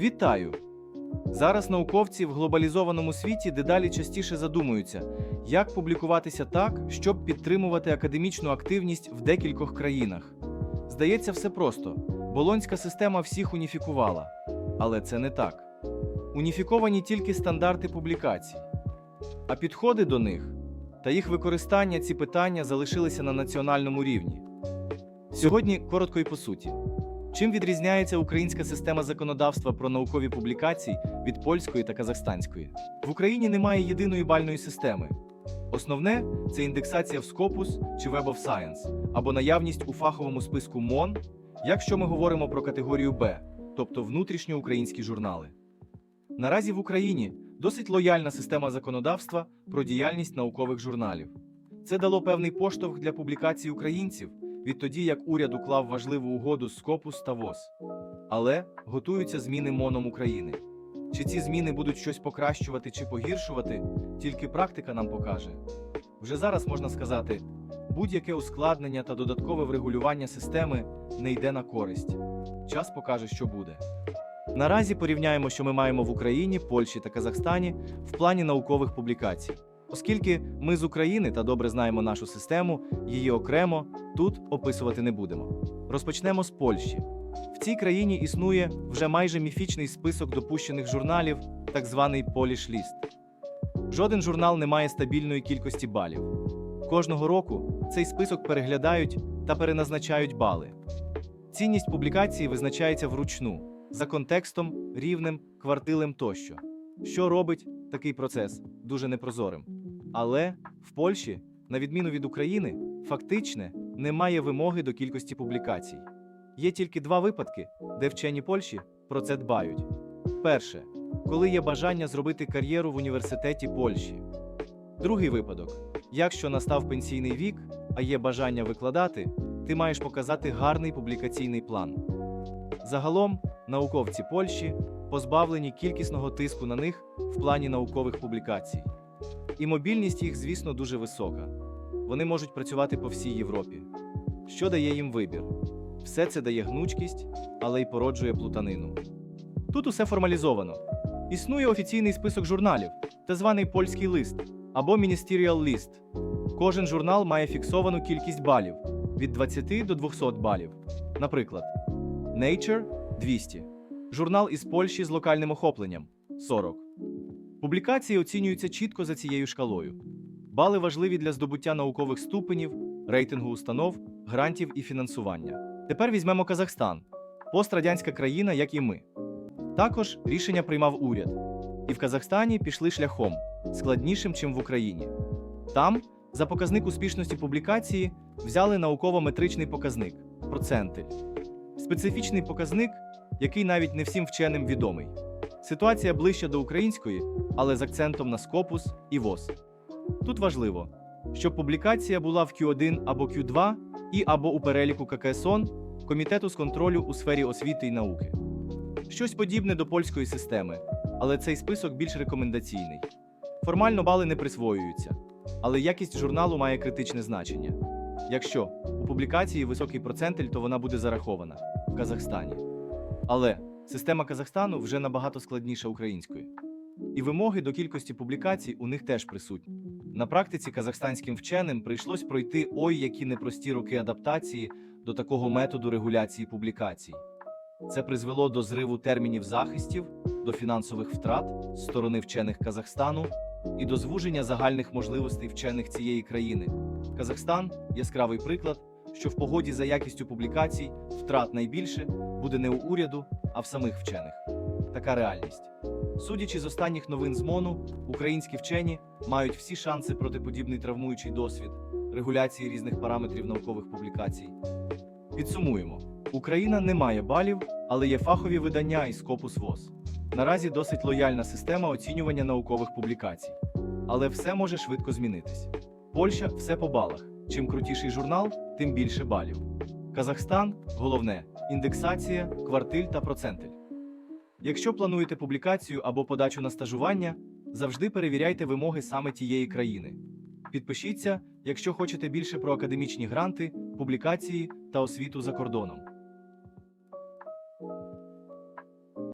Вітаю! Зараз науковці в глобалізованому світі дедалі частіше задумуються, як публікуватися так, щоб підтримувати академічну активність в декількох країнах. Здається, все просто. Болонська система всіх уніфікувала. Але це не так. Уніфіковані тільки стандарти публікацій. А підходи до них та їх використання ці питання залишилися на національному рівні. Сьогодні коротко і по суті. Чим відрізняється українська система законодавства про наукові публікації від польської та казахстанської? В Україні немає єдиної бальної системи. Основне це індексація в Scopus чи Web of Science або наявність у фаховому списку МОН, якщо ми говоримо про категорію Б, тобто внутрішньоукраїнські журнали. Наразі в Україні досить лояльна система законодавства про діяльність наукових журналів. Це дало певний поштовх для публікацій українців відтоді, як уряд уклав важливу угоду з Скопус та ВОЗ. Але готуються зміни МОНом України. Чи ці зміни будуть щось покращувати чи погіршувати, тільки практика нам покаже. Вже зараз можна сказати, будь-яке ускладнення та додаткове врегулювання системи не йде на користь. Час покаже, що буде. Наразі порівняємо, що ми маємо в Україні, Польщі та Казахстані в плані наукових публікацій. Оскільки ми з України та добре знаємо нашу систему, її окремо тут описувати не будемо. Розпочнемо з Польщі. В цій країні існує вже майже міфічний список допущених журналів, так званий List. Жоден журнал не має стабільної кількості балів. Кожного року цей список переглядають та переназначають бали. Цінність публікації визначається вручну, за контекстом, рівнем, квартилем тощо, що робить такий процес дуже непрозорим. Але в Польщі, на відміну від України, фактичне немає вимоги до кількості публікацій. Є тільки два випадки, де вчені Польщі про це дбають. Перше, коли є бажання зробити кар'єру в університеті Польщі. Другий випадок: якщо настав пенсійний вік, а є бажання викладати, ти маєш показати гарний публікаційний план. Загалом, науковці Польщі позбавлені кількісного тиску на них в плані наукових публікацій. І мобільність їх, звісно, дуже висока. Вони можуть працювати по всій Європі. Що дає їм вибір? Все це дає гнучкість, але й породжує плутанину. Тут усе формалізовано. Існує офіційний список журналів, так званий польський лист або Ministerial List. Кожен журнал має фіксовану кількість балів від 20 до 200 балів. Наприклад, Nature 200, журнал із Польщі з локальним охопленням 40. Публікації оцінюються чітко за цією шкалою. Бали важливі для здобуття наукових ступенів, рейтингу установ, грантів і фінансування. Тепер візьмемо Казахстан пострадянська країна, як і ми. Також рішення приймав уряд. І в Казахстані пішли шляхом складнішим, чим в Україні. Там, за показник успішності публікації, взяли науково-метричний показник процентиль. Специфічний показник, який навіть не всім вченим відомий. Ситуація ближча до української, але з акцентом на скопус і ВОЗ. Тут важливо, щоб публікація була в Q1 або Q2 і або у переліку ККСОН Комітету з контролю у сфері освіти і науки. Щось подібне до польської системи, але цей список більш рекомендаційний. Формально бали не присвоюються, але якість журналу має критичне значення. Якщо у публікації високий процентель, то вона буде зарахована в Казахстані. Але система Казахстану вже набагато складніша української. І вимоги до кількості публікацій у них теж присутні. На практиці казахстанським вченим прийшлось пройти ой які непрості роки адаптації до такого методу регуляції публікацій. Це призвело до зриву термінів захистів, до фінансових втрат з сторони вчених Казахстану і до звуження загальних можливостей вчених цієї країни. Казахстан яскравий приклад, що в погоді за якістю публікацій втрат найбільше буде не у уряду, а в самих вчених. Така реальність. Судячи з останніх новин з МОНу, українські вчені мають всі шанси проти подібний травмуючий досвід регуляції різних параметрів наукових публікацій. Підсумуємо: Україна не має балів, але є фахові видання і Scopus ВОЗ. Наразі досить лояльна система оцінювання наукових публікацій. Але все може швидко змінитись. Польща все по балах. Чим крутіший журнал, тим більше балів. Казахстан головне індексація, квартиль та процентиль. Якщо плануєте публікацію або подачу на стажування, завжди перевіряйте вимоги саме тієї країни. Підпишіться, якщо хочете більше про академічні гранти, публікації та освіту за кордоном.